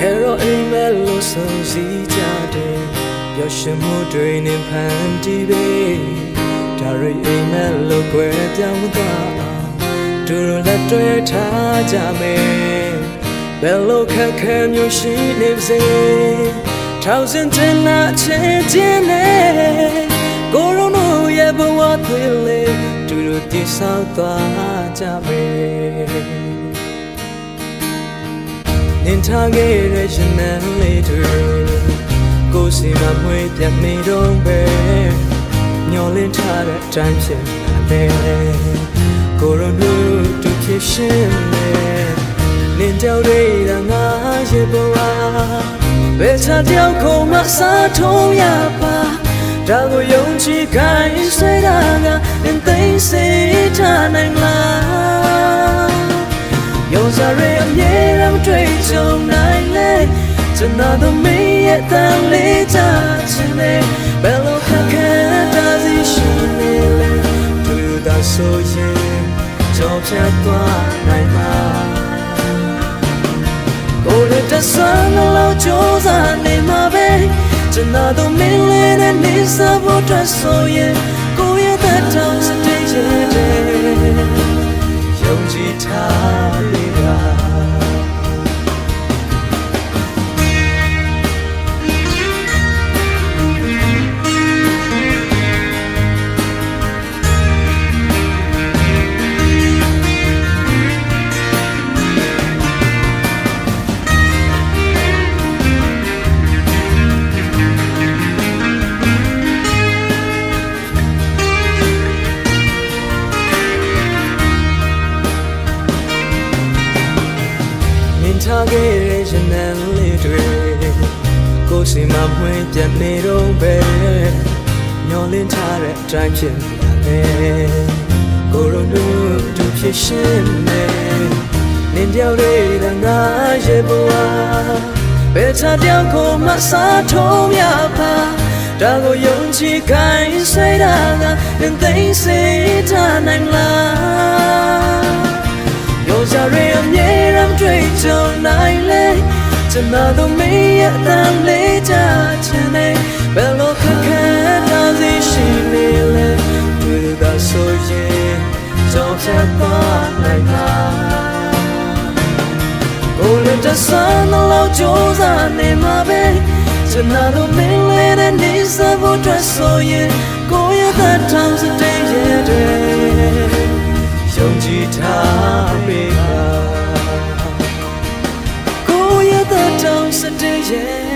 အဲတော့အိမ်မက်လို့ဆုံးစည်းကြတယ်ပျော်ရွှင်မှုတွေနဲ့ဖန်တီးပေဒါရီအိမ်မက်လို့ကွယ်ပြောင်းသွားအောင်ဒူရလက်တွေထားကြမယ်ဘယ်လိုခက်ခဲမျိုးရှိနေစေထောင်စင်တင်နာချင်ခြင်းနဲ့ကိုရုံတို့ရဲ့ဘဝသွေးလေးဒူရတိဆောက်သွားကြမယ်န င်ထားခဲ့တဲ့ရှင်နန်းလေးတူကိုစီမမွေးပြတ်နေတော့ပဲညှော်လင့်ထားတဲ့အတိုင်းဖြစ်နေကိုရုံတို့သူဖြစ်ရှင်နေနင်ကြောက်ရတာငါရဲ့ဘဝဘယ်ချတယောက်ခုံမစားထုံးရပါဒါကိုယုံကြည်ခိုင်းစေတာကနင်သိစေချနိုင်လား Yo sorry I'm yeah ကျွန်တော်တို့မင်းရဲ့တန်လေးချခြင်းနဲ့ဘယ်လိုခက်ခဲတာစီရှိနေလဲသူသာဆိုရင်ကြောက်ဖြတ်သွားနိုင်မှာကိုယ်လက်တဆန်းလို့ကြိုးစားနေမှာပဲကျွန်တော်တို့မင်းလေးနဲ့နေစားဖို့အတွက်ဆိုရင်ကိုယ့်ရဲ့တတ်တော် ထားခဲ့တဲ့ရနံလေးတွေကိုယ်စီမမွေးပြတ်နေတော့ပဲမျောလင်းထားတဲ့အတိုင်းဖြစ်လာတယ်ကိုရုံတို့တူဖြစ်ရှင်နေနင်ကြောက်ရတဲ့ငါရဲ့ဘဝဘယ်ချတယောက်ကိုမစားထုံးရပါဒါကိုယုံကြည်ခိုင်းဆွဲတာကနင်သိစေထားနိုင်လား ကျွန်တော်တို့မင်းရဲ့အတန်လေးချချင်တယ်ဘယ်လိုခက်ခဲတာစီရှိနေလဲတွေ့တာဆိုရင်ကြောင့်ချက်ပါနိုင်မှာဘုလည်းတဆန်းတော့ကြိုးစားနေမှာပဲကျွန်တော်တို့မင်းလေးတဲ့နေစဖို့အတွက်ဆိုရင်ကိုယ့်ရဲ့ times a day yeah ယုံကြည်ထားပေး တဲ့တောင်စတဲ့ရဲ့